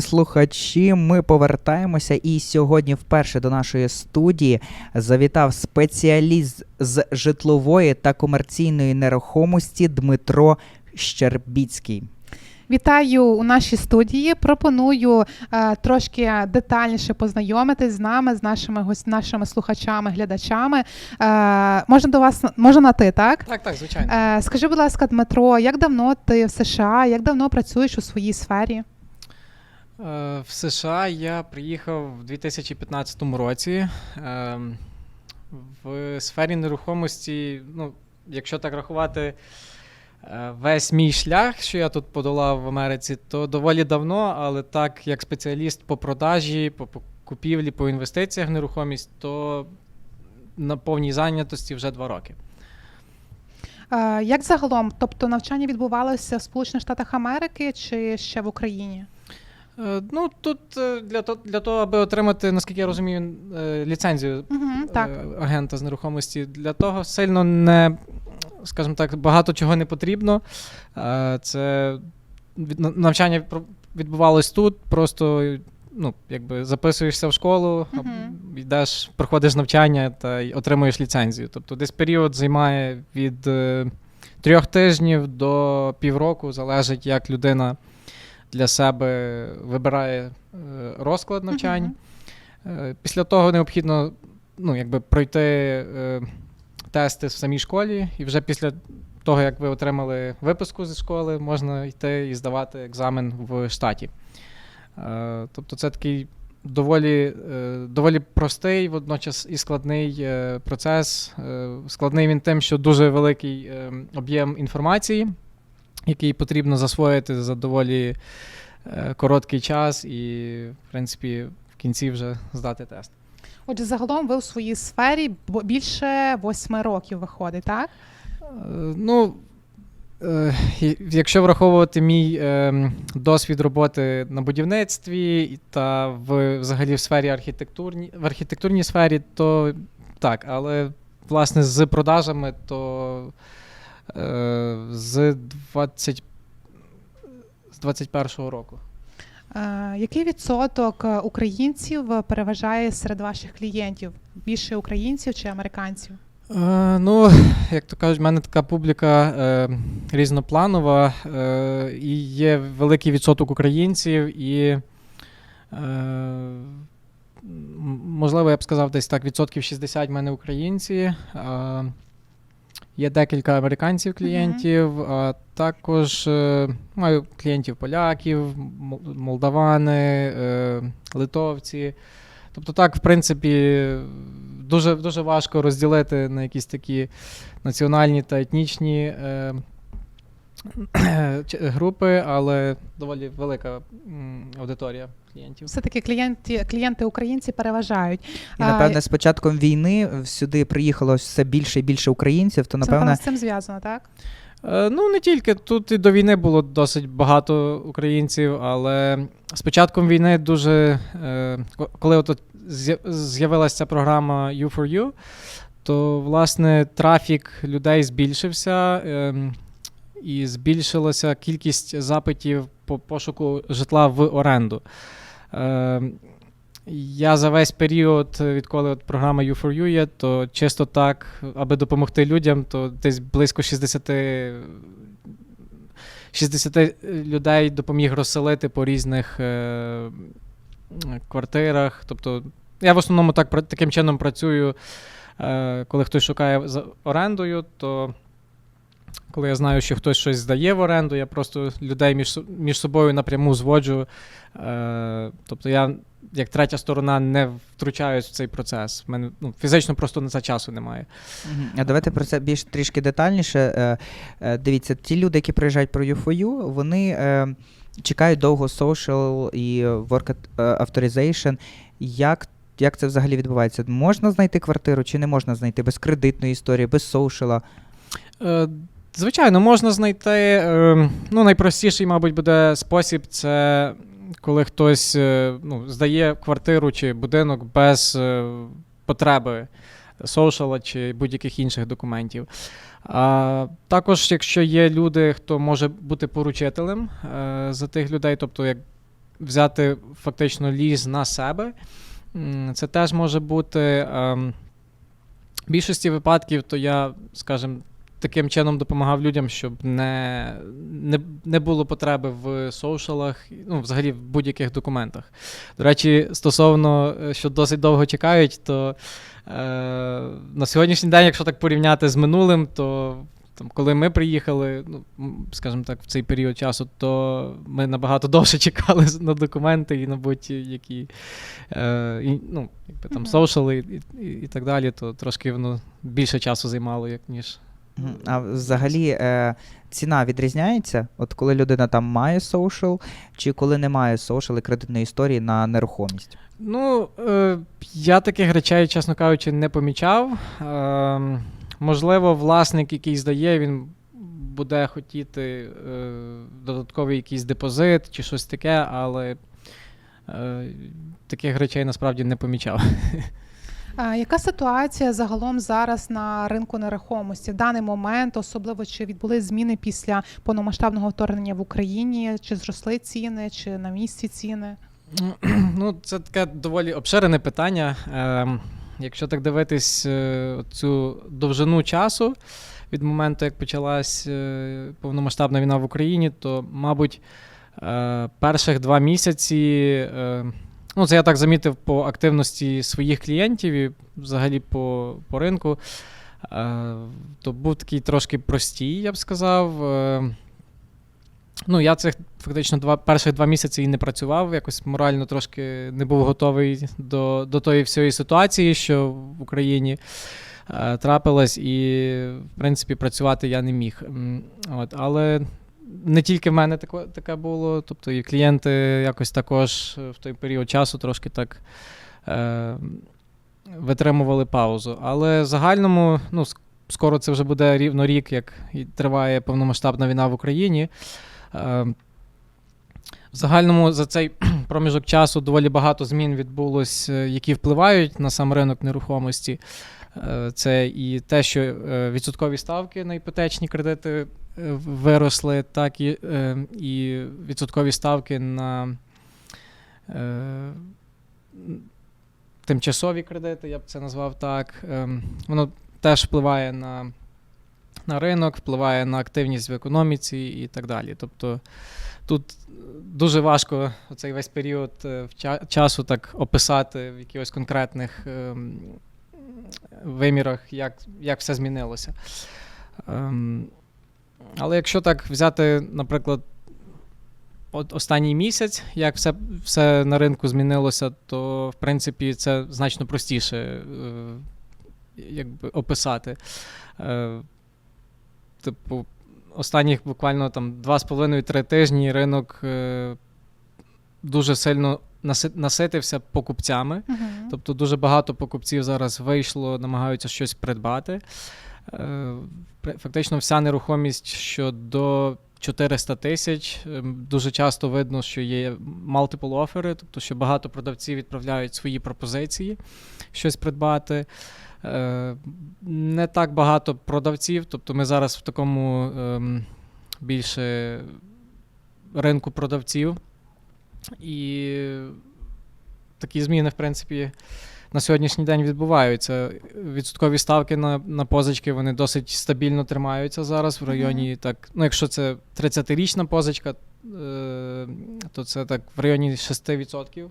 Слухачі, ми повертаємося, і сьогодні вперше до нашої студії завітав спеціаліст з житлової та комерційної нерухомості Дмитро Щербіцький. Вітаю у нашій студії. Пропоную е, трошки детальніше познайомитись з нами, з нашими гос- нашими слухачами, глядачами. Е, можна до вас можна на ти, так? Так, так, звичайно. Е, скажи, будь ласка, Дмитро, як давно ти в США? Як давно працюєш у своїй сфері? Е, В США я приїхав в 2015 році. Ем, В сфері нерухомості, ну, якщо так рахувати, е, весь мій шлях, що я тут подолав в Америці, то доволі давно, але так як спеціаліст по продажі, по купівлі, по інвестиціях в нерухомість, то на повній зайнятості вже два роки. Е, як загалом? Тобто навчання відбувалося в Сполучених Штатах Америки чи ще в Україні? Е, Ну, тут е, для того, для того, аби отримати, наскільки я розумію, е, ліцензію Угу, так. агента з нерухомості. Для того сильно не, скажімо так, багато чого не потрібно. Це навчання відбувалось тут, просто ну, якби записуєшся в школу, Мгм. йдеш, проходиш навчання та отримуєш ліцензію. Тобто десь період займає від трьох тижнів до півроку, залежить, як людина для себе вибирає е, розклад навчань. Е, Після того необхідно ну, якби пройти е, тести в самій школі, і вже після того, як ви отримали виписку зі школи, можна йти і здавати екзамен в штаті. Тобто це такий доволі, доволі простий, водночас і складний процес. Складний він тим, що дуже великий об'єм інформації, який потрібно засвоїти за доволі е, короткий час, і, в принципі, в кінці вже здати тест. Отже, загалом ви у своїй сфері більше восьми років виходить, так? Е, Ну, е, якщо враховувати мій досвід роботи на будівництві та в, взагалі в сфері архітектурні, в архітектурній сфері, то так, але власне з продажами, то з 20, з 21-го року. Е, який відсоток е, українців е, переважає серед ваших клієнтів? Більше українців чи американців? Е, ну, як то кажуть, в мене така публіка е, різнопланова, е, і є великий відсоток українців, і, е, можливо, я б сказав, десь так, відсотків 60 в мене українці. Е, є декілька американців клієнтів, а також е, маю клієнтів поляків, молдавани, е, литовці. Тобто, так, в принципі, дуже, дуже важко розділити на якісь такі національні та етнічні е, групи, але доволі велика аудиторія клієнтів. Все-таки клієнти, клієнти українці переважають. І напевне, з початком війни сюди приїхало все більше і більше українців, то Це напевно з цим зв'язано, так? Е, Ну, не тільки тут і до війни було досить багато українців, але з початком війни дуже. е, Коли от з'явилася ця програма U4U, то власне трафік людей збільшився. І збільшилася кількість запитів по пошуку житла в оренду. Ем, Я за весь період, е, відколи от програма U4U є, то чисто так, аби допомогти людям, то десь близько 60, 60 людей допоміг розселити по різних е, квартирах. Тобто я в основному так, таким чином працюю, е, коли хтось шукає за орендою, то коли я знаю, що хтось щось здає в оренду, я просто людей між, між собою напряму зводжу. Е, тобто я, як третя сторона, не втручаюсь в цей процес. В мене ну, фізично просто на це часу немає. А давайте про це більш трішки детальніше. Е, е, Дивіться, ті люди, які приїжджають про U4U, вони е, чекають довго social і work е, authorization. Як, як це взагалі відбувається? Можна знайти квартиру чи не можна знайти без кредитної історії, без соушала? Звичайно, можна знайти. е, Ну, найпростіший, мабуть, буде спосіб це коли хтось е, ну, здає квартиру чи будинок без е, потреби соушала чи будь-яких інших документів. А також, якщо є люди, хто може бути поручителем е, за тих людей, тобто як взяти фактично ліз на себе, це теж може бути. ем, В більшості випадків, то я, скажімо, таким чином допомагав людям, щоб не, не, не було потреби в соушалах, ну, взагалі в будь-яких документах. До речі, стосовно, е, що досить довго чекають, то е, на сьогоднішній день, якщо так порівняти з минулим, то там, коли ми приїхали, ну, скажімо так, в цей період часу, то ми набагато довше чекали на документи і на будь-які е, і, ну, якби там соушали і, і, і так далі, то трошки воно більше часу займало, як ніж. А взагалі е, ціна відрізняється, от коли людина там має social, чи коли немає social і кредитної історії на нерухомість? Ну, е, я таких речей, чесно кажучи, не помічав. Е, можливо, власник, який здає, він буде хотіти е, додатковий якийсь депозит чи щось таке, але е, таких речей насправді не помічав. Яка ситуація загалом зараз на ринку нерухомості в даний момент, особливо чи відбулись зміни після повномасштабного вторгнення в Україні, чи зросли ціни, чи на місці ціни? Ну, це таке доволі обширене питання. Ем, якщо так дивитись е, цю довжину часу від моменту, як почалась е, повномасштабна війна в Україні, то, мабуть, е, перших два місяці, ну, це я так замітив по активності своїх клієнтів і взагалі по, по ринку, е, то був такий трошки простій, я б сказав. Е, Ну, я цих фактично два, перших два місяці і не працював, якось морально трошки не був готовий до, до тої всієї ситуації, що в Україні е, трапилась, і, в принципі, працювати я не міг. От, але не тільки в мене тако, таке було, тобто і клієнти якось також в той період часу трошки так. Е, Витримували паузу. Але в загальному, ну, скоро це вже буде рівно рік, як триває повномасштабна війна в Україні. Е, В загальному за цей проміжок часу доволі багато змін відбулось, е, які впливають на сам ринок нерухомості. Е, Це і те, що е, відсоткові ставки на іпотечні кредити е, виросли, так і, і відсоткові ставки на тимчасові кредити, я б це назвав так. Воно теж впливає на, на ринок, впливає на активність в економіці і так далі. Тобто тут дуже важко цей весь період часу так описати в якихось конкретних ем, вимірах, як, як все змінилося. Ем, але якщо так взяти, наприклад, от останній місяць, як все, все на ринку змінилося, то в принципі це значно простіше е, якби, описати. Е, типу, останніх буквально там 2,5-3 тижні ринок е, дуже сильно наситився покупцями. Угу. Тобто дуже багато покупців зараз вийшло, намагаються щось придбати. Е, Фактично вся нерухомість, що до 400 тисяч, ем, дуже часто видно, що є multiple офери, тобто що багато продавців відправляють свої пропозиції щось придбати. Е, Не так багато продавців, тобто ми зараз в такому ем, більше ринку продавців. І такі зміни, в принципі, на сьогоднішній день відбуваються. Відсоткові ставки на, на позички вони досить стабільно тримаються зараз в районі. Так, ну, якщо це 30-річна позичка, е, то це так в районі 6%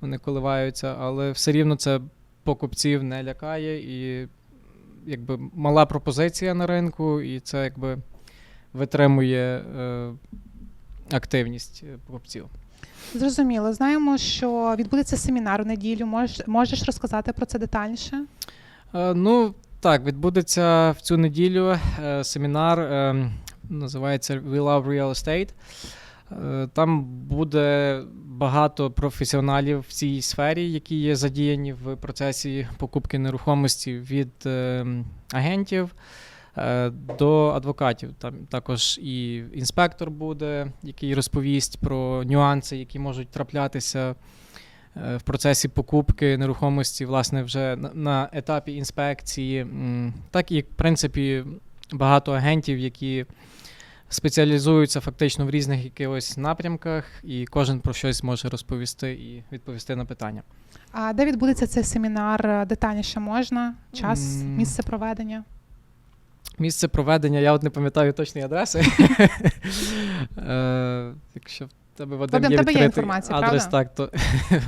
вони коливаються, але все рівно це покупців не лякає і якби мала пропозиція на ринку, і це якби витримує е, активність е, покупців. Зрозуміло. Знаємо, що відбудеться семінар у неділю. Можеш, можеш розказати про це детальніше? Е, Ну, так, відбудеться в цю неділю е, семінар, е, називається We Love Real Estate. Е, Там буде багато професіоналів в цій сфері, які є задіяні в процесі покупки нерухомості від е, агентів, До адвокатів там також і інспектор буде, який розповість про нюанси, які можуть траплятися е, в процесі покупки нерухомості, власне, вже на- на етапі інспекції, так і, в принципі, багато агентів, які спеціалізуються фактично в різних якихось напрямках, і кожен про щось може розповісти і відповісти на питання. А де відбудеться цей семінар? Е, Детальніше можна? Час, місце проведення? Місце проведення, я от не пам'ятаю точної адреси. Е, Якщо в тебе Вадим, Вадим, є тебе є відкритий інформація, адрес, правда? так, то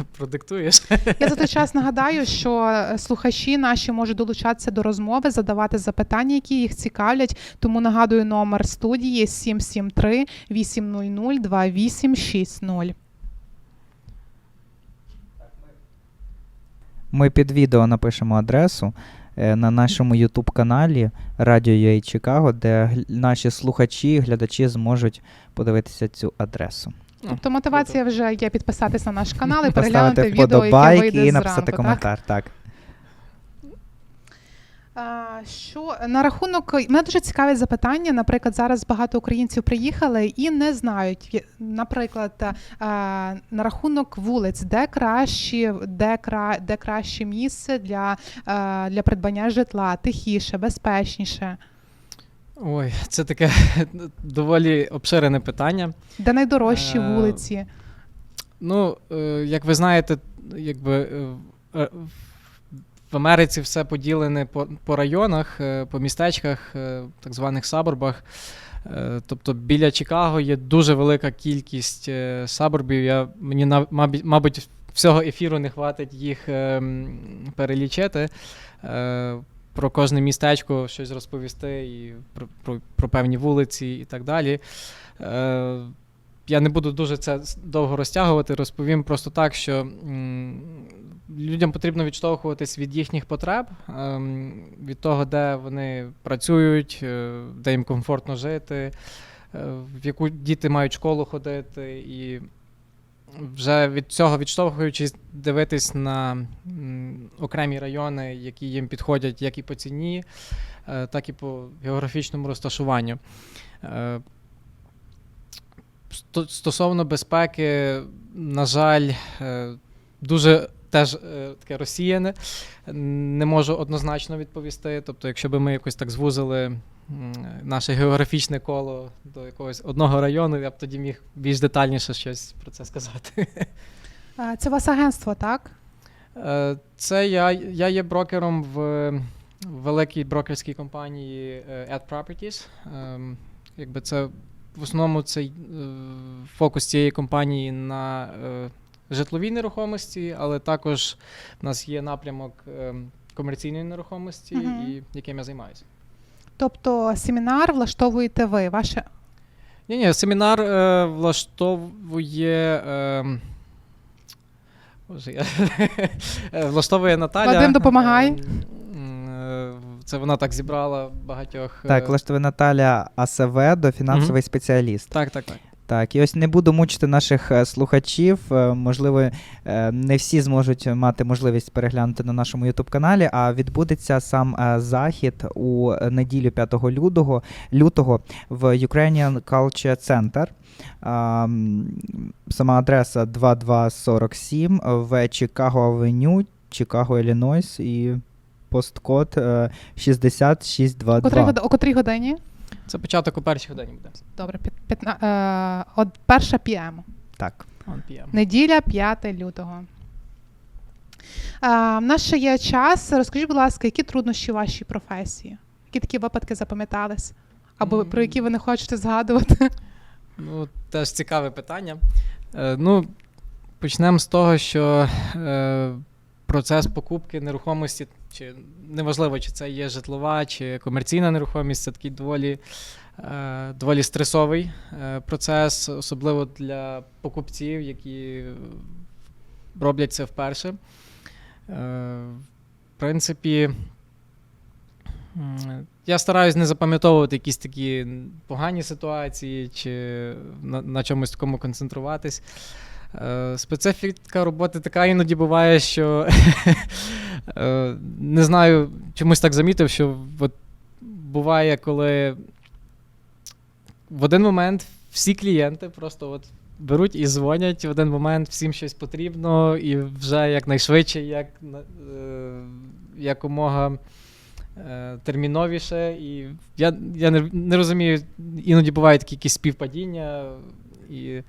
продиктуєш. Я за той час нагадаю, що е, слухачі наші можуть долучатися до розмови, задавати запитання, які їх цікавлять. Тому нагадую номер студії 773 800 2860. Ми під відео напишемо адресу на нашому YouTube каналі Радіо UA Чикаго, де гл- наші слухачі, глядачі зможуть подивитися цю адресу. Тобто мотивація вже є підписатись на наш канал і переглянути Поставити відео, яке вподобайки вийде і зранку. написати так? коментар. Так. Що на рахунок мене дуже цікаві запитання. Наприклад, зараз багато українців приїхали і не знають, наприклад, на рахунок вулиць, де кращі, де, кра, де краще місце для, для придбання житла, тихіше, безпечніше, Ой, це таке доволі обширене питання. де найдорожчі Е, вулиці. Ну, е, як ви знаєте, якби е, е, в Америці все поділене по, по районах, е, по містечках, е, так званих саборбах. Е, Тобто біля Чикаго є дуже велика кількість саборбів. Я, мені мабуть, всього ефіру не хватить їх перелічити. Про кожне містечко щось розповісти і про, про, про певні вулиці і так далі. Я не буду дуже це довго розтягувати, розповім просто так, що людям потрібно відштовхуватись від їхніх потреб, ем, від того, де вони працюють, е, де їм комфортно жити, е, в яку діти мають школу ходити, і вже від цього відштовхуючись, дивитись на окремі райони, які їм підходять як і по ціні, е, так і по географічному розташуванню. Стосовно безпеки, на жаль, дуже теж е, таке розсіяне. Не можу однозначно відповісти. Тобто, якщо б ми якось так звузили наше географічне коло до якогось одного району, я б тоді міг більш детальніше щось про це сказати. Це у вас агентство, так? Е, Це я, я є брокером в великій брокерській компанії е, Ad Properties. Ем, Якби це в основному цей фокус цієї компанії на житловій нерухомості, але також в нас є напрямок е, комерційної нерухомості, Мгм. і яким я займаюся. Тобто семінар влаштовуєте ви, ваше Ні, ні, семінар е, влаштовує. Е, Боже, я, е, влаштовує Наталя. Вадим, допомагай. Е, м, е, Це вона так зібрала багатьох. е, Так, влаштовує Наталя АСВ до фінансовий спеціаліст. так, так, так. Так, і ось не буду мучити наших е, слухачів. е, Можливо, е, не всі зможуть мати можливість переглянути на нашому youtube каналі а відбудеться сам захід у неділю 5 лютого, лютого в Ukrainian Culture Center. Сама адреса 2247 в Чикаго Авеню, Чикаго, Іллінойс і посткод е, 6622. котрій, год- о котрій годині? Це початок у першій годині буде. Добре, п'ят- п'ятна- е, от перша п'єм. Так. 1 p.m. Неділя 5 лютого. А, в нас ще є час. Розкажіть, будь ласка, які труднощі в вашій професії? Які такі випадки запам'ятались? Або про які ви не хочете згадувати? Ну, теж цікаве питання. Е, ну, почнемо з того, що е, процес покупки нерухомості, чи неважливо, чи це є житлова, чи комерційна нерухомість, це такий доволі, е, доволі стресовий е, процес, особливо для покупців, які роблять це вперше. Е, в принципі, я стараюсь не запам'ятовувати якісь такі погані ситуації чи на, на чомусь такому концентруватись. Е, специфіка роботи така іноді буває, що е, не знаю, чомусь так замітив, що от буває, коли в один момент всі клієнти просто от беруть і дзвонять, в один момент всім щось потрібно, і вже якнайшвидше, як, е, якомога терміновіше. І я, я не, не розумію, іноді бувають такі якісь співпадіння. І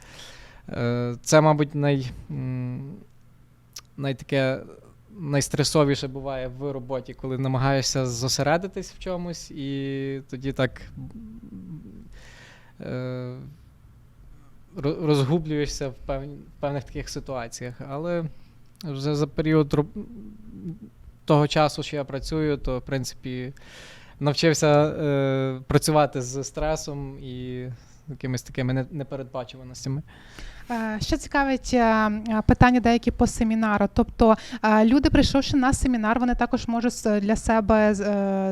це, мабуть, най, найтаке найстресовіше буває в роботі, коли намагаєшся зосередитись в чомусь, і тоді так е, розгублюєшся в, певних таких ситуаціях. Але вже за період того часу, що я працюю, то в принципі навчився е, працювати з стресом і якимись такими непередбачуваностями. Е, Що цікавить е, е, питання деякі по семінару. Тобто е, люди, прийшовши на семінар, вони також можуть для себе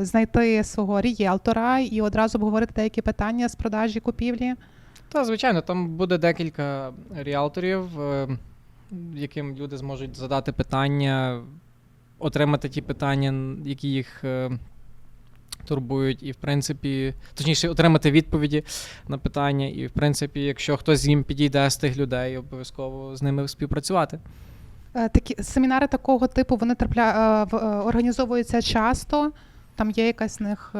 знайти свого рієлтора і одразу обговорити деякі питання з продажі купівлі. Та, звичайно, там буде декілька ріалторів, яким люди зможуть задати питання, отримати ті питання, які їх турбують, і, в принципі, точніше, отримати відповіді на питання. І, в принципі, якщо хтось їм підійде з тих людей, обов'язково з ними співпрацювати. Е, Такі семінари такого типу вони трапля, е, е, організовуються часто. Там є якась з них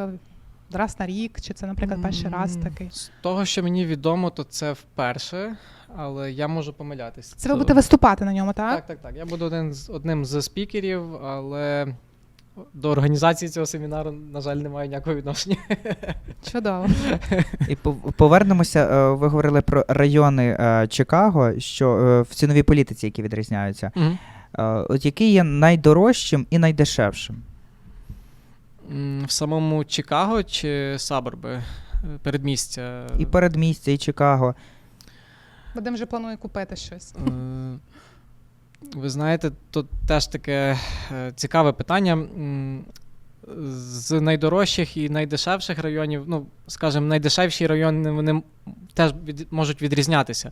раз на рік, чи це, наприклад, перший раз такий. З того, що мені відомо, то це вперше, але я можу помилятись. Це ви будете виступати на ньому, так? Так, так, так. Я буду один з одним з спікерів, але до організації цього семінару, на жаль, не маю ніякого відношення. Чудово. І повернемося. е, Ви говорили про райони е, Чикаго, що е, в ціновій політиці, які відрізняються. Е, От який є найдорожчим і найдешевшим? В самому Чикаго чи Саборби? Е, Передмістя. І передмістя, і Чикаго. Вадим вже планує купити щось. Ви знаєте, тут теж таке е, цікаве питання. З найдорожчих і найдешевших районів, ну, скажімо, найдешевші райони вони теж можуть відрізнятися.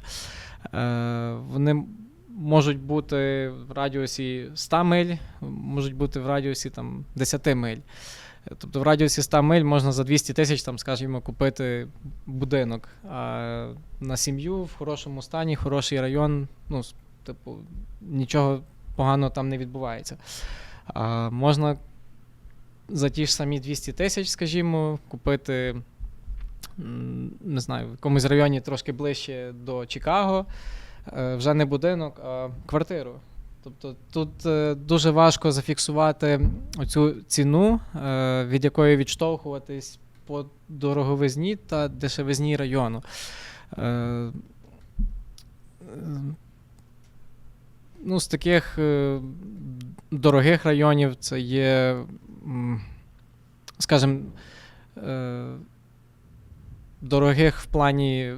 Е, Вони можуть бути в радіусі 100 миль, можуть бути в радіусі там, 10 миль. Тобто в радіусі 100 миль можна за 200 тисяч, там, скажімо, купити будинок. А на сім'ю в хорошому стані, хороший район, ну, типу, нічого поганого там не відбувається. А можна за ті ж самі 200 тисяч, скажімо, купити, не знаю, в якомусь районі трошки ближче до Чикаго, е, вже не будинок, а квартиру. Тобто тут е, дуже важко зафіксувати оцю ціну, е, від якої відштовхуватись по дороговизні та дешевизні району. Ну, з таких е, дорогих районів це є, скажімо, е, дорогих в плані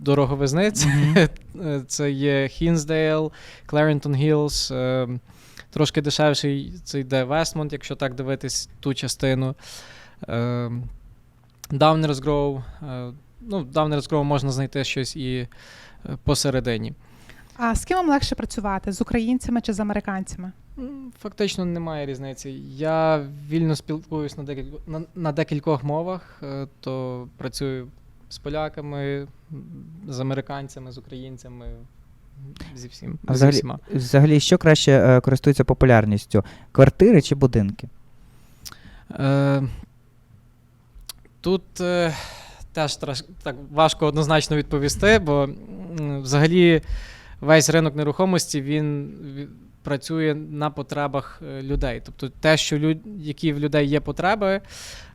дороговизни. Це, е, це є Хінсдейл, Кларентон Гілз. Е, трошки дешевший це йде Вестмонт, якщо так дивитись ту частину. Е, Grove. Е, ну, в Downers Grove можна знайти щось і е, посередині. А з ким вам легше працювати? З українцями чи з американцями? Фактично немає різниці. Я вільно спілкуюсь на декількох, на, на декількох мовах, е, то працюю з поляками, з американцями, з українцями, зі всім. А зі взагалі, всіма. взагалі, що краще е, користується популярністю? Квартири чи будинки? Е, тут е, теж так важко однозначно відповісти, бо взагалі весь ринок нерухомості він працює на потребах е, людей. Тобто те, що люд, які в людей є потреби,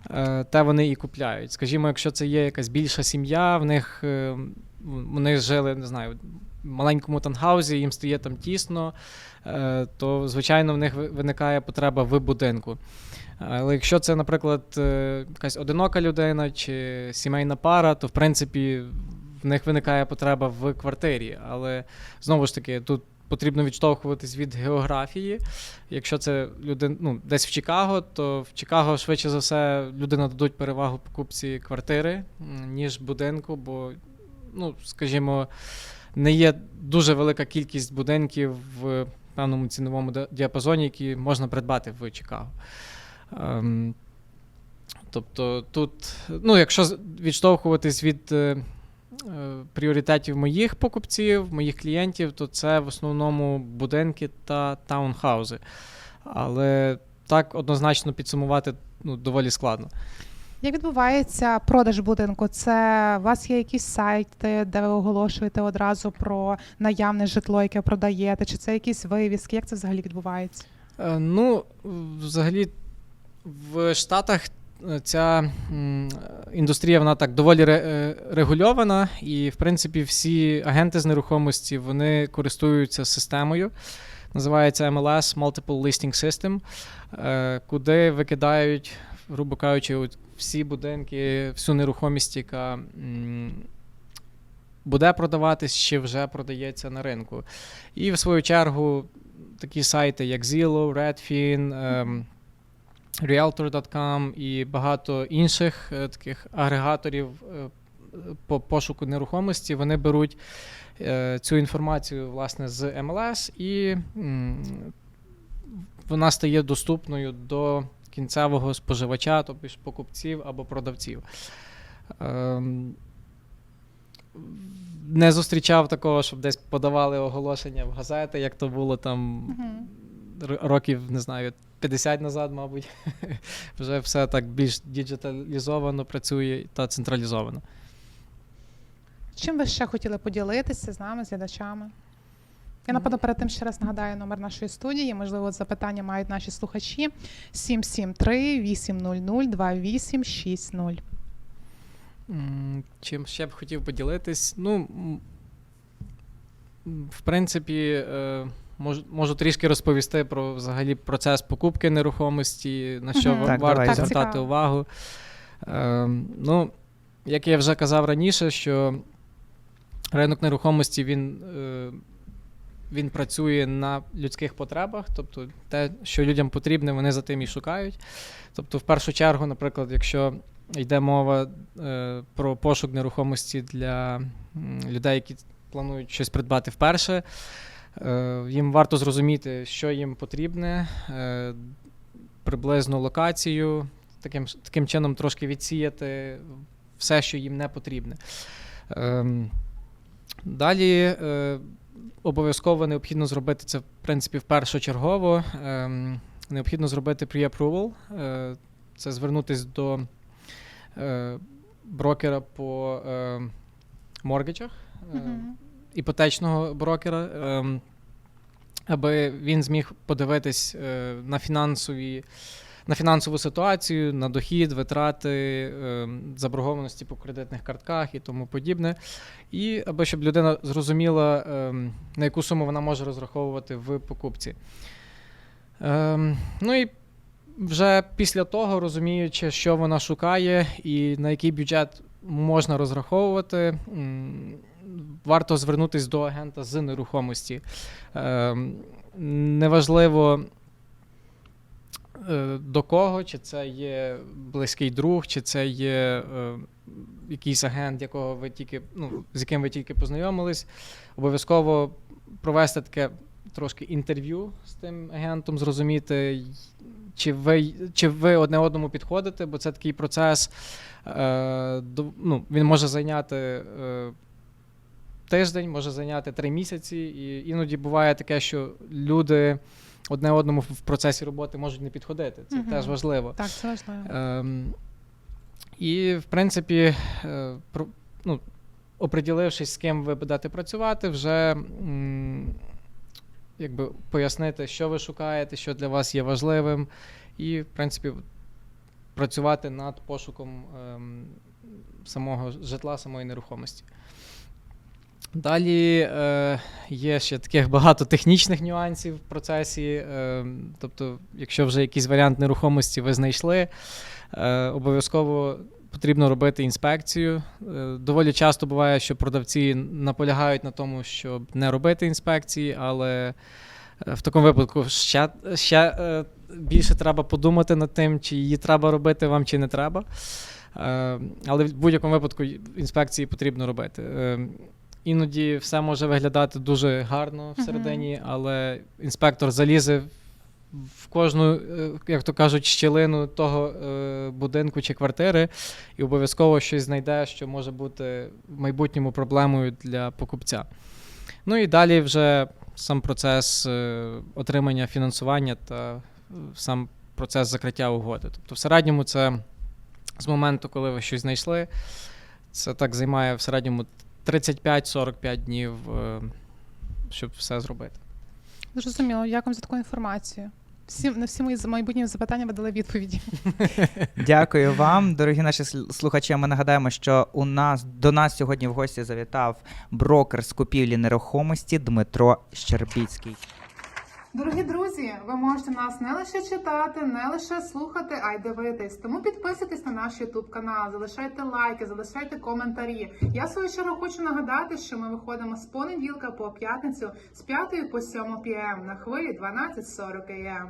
е, те вони і купляють. Скажімо, якщо це є якась більша сім'я, в них е, вони жили, не знаю, в маленькому тангаузі, їм стає там тісно, то звичайно в них виникає потреба в будинку. Але якщо це, наприклад, якась одинока людина чи сімейна пара, то в принципі в них виникає потреба в квартирі. Але знову ж таки, тут потрібно відштовхуватись від географії. Якщо це людина ну, десь в Чикаго, то в Чикаго швидше за все людина дадуть перевагу покупці квартири, ніж будинку, бо, ну, скажімо, не є дуже велика кількість будинків в певному ціновому діапазоні, які можна придбати в Чикаго. Ем, Тобто тут, ну, якщо відштовхуватись від е, пріоритетів моїх покупців, моїх клієнтів, то це в основному будинки та таунхаузи. Але так однозначно підсумувати ну, доволі складно. Як відбувається продаж будинку? Це у вас є якісь сайти, де ви оголошуєте одразу про наявне житло, яке продаєте, чи це якісь вивіски? Як це взагалі відбувається? Е, Ну, взагалі, в Штатах е, ця індустрія вона так доволі е, регульована, і, в принципі, всі агенти з нерухомості вони користуються системою. Називається MLS Multiple Listing System, е, куди викидають, грубо кажучи, всі будинки, всю нерухомість, яка буде продаватись чи вже продається на ринку. І в свою чергу такі сайти, як Zillow, Redfin, ем, Realtor.com і багато інших е, таких агрегаторів е, по пошуку нерухомості, вони беруть е, цю інформацію власне з MLS і вона стає доступною до кінцевого споживача, тобто покупців або продавців. Ем, не зустрічав такого, щоб десь подавали оголошення в газети, як то було там років, не знаю, 50 назад, мабуть. Вже все так більш діджиталізовано працює та централізовано. Чим ви ще хотіли поділитися з нами, з глядачами? Я напевно перед тим ще раз нагадаю номер нашої студії. Можливо, запитання мають наші слухачі 773 800 2860. Чим ще б хотів поділитись? Ну, в принципі, е, можу, можу трішки розповісти про взагалі процес покупки нерухомості, на що Так, варто. Так, звертати цікаво. увагу. Е, ну, як я вже казав раніше, що ринок нерухомості він, е, він працює на людських потребах, тобто те, що людям потрібне, вони за тим і шукають. Тобто, в першу чергу, наприклад, якщо йде мова е, про пошук нерухомості для м, людей, які планують щось придбати вперше, їм варто зрозуміти, що їм потрібне, е, приблизну локацію, таким, таким чином трошки відсіяти все, що їм не потрібне. Ем, Далі е, обов'язково необхідно зробити це, в принципі, впершочергово. Ем, Необхідно зробити pre-approval. Е, Це звернутися до е, брокера по е, моргеджах, е, Мгм. Іпотечного брокера, ем, аби він зміг подивитись е, на фінансові. На фінансову ситуацію, на дохід, витрати, ем, заборгованості по кредитних картках і тому подібне. І аби щоб людина зрозуміла, ем, на яку суму вона може розраховувати в покупці. Ну і вже після того, розуміючи, що вона шукає і на який бюджет можна розраховувати, варто звернутися до агента з нерухомості. Ем, Неважливо. е, До кого, чи це є близький друг, чи це є е, якийсь агент, якого ви тільки, ну, з яким ви тільки познайомились, обов'язково провести таке трошки інтерв'ю з тим агентом, зрозуміти, чи ви, чи ви одне одному підходите, бо це такий процес. Е, ну, він може зайняти тиждень, може зайняти три місяці, і іноді буває таке, що люди одне одному в процесі роботи можуть не підходити. Це Мгм. теж важливо. Так, це важливо. Ем, і, в принципі, е, про, ну, оприділившись, з ким ви будете працювати, вже м, якби пояснити, що ви шукаєте, що для вас є важливим, і, в принципі, працювати над пошуком ем, самого житла, самої нерухомості. Далі е, є ще таких багато технічних нюансів в процесі. Е, тобто, якщо вже якийсь варіант нерухомості ви знайшли, е, обов'язково потрібно робити інспекцію. Е, доволі часто буває, що продавці наполягають на тому, щоб не робити інспекції, але е, в такому випадку ще, ще е, більше треба подумати над тим, чи її треба робити вам, чи не треба. Е, але в будь-якому випадку інспекції потрібно робити. Е, Іноді все може виглядати дуже гарно всередині, але інспектор залізе в кожну, е, як то кажуть, щілину того е, будинку чи квартири, і обов'язково щось знайде, що може бути в майбутньому проблемою для покупця. Ну і далі вже сам процес е, отримання фінансування та сам процес закриття угоди. Тобто, в середньому це з моменту, коли ви щось знайшли, це так займає в середньому 35-45 днів, е, щоб все зробити. Зрозуміло, дякую за таку інформацію. Всі, на всі мої майбутні запитання ви дали відповіді. Дякую вам, дорогі наші слухачі. Ми нагадаємо, що у нас до нас сьогодні в гості завітав брокер з купівлі нерухомості Дмитро Щербіцький. Дорогі друзі, ви можете нас не лише читати, не лише слухати, а й дивитись. Тому підписуйтесь на наш YouTube канал, залишайте лайки, залишайте коментарі. Я в свою чергу хочу нагадати, що ми виходимо з понеділка по п'ятницю з 5 по 7 пм на хвилі 12.40 am.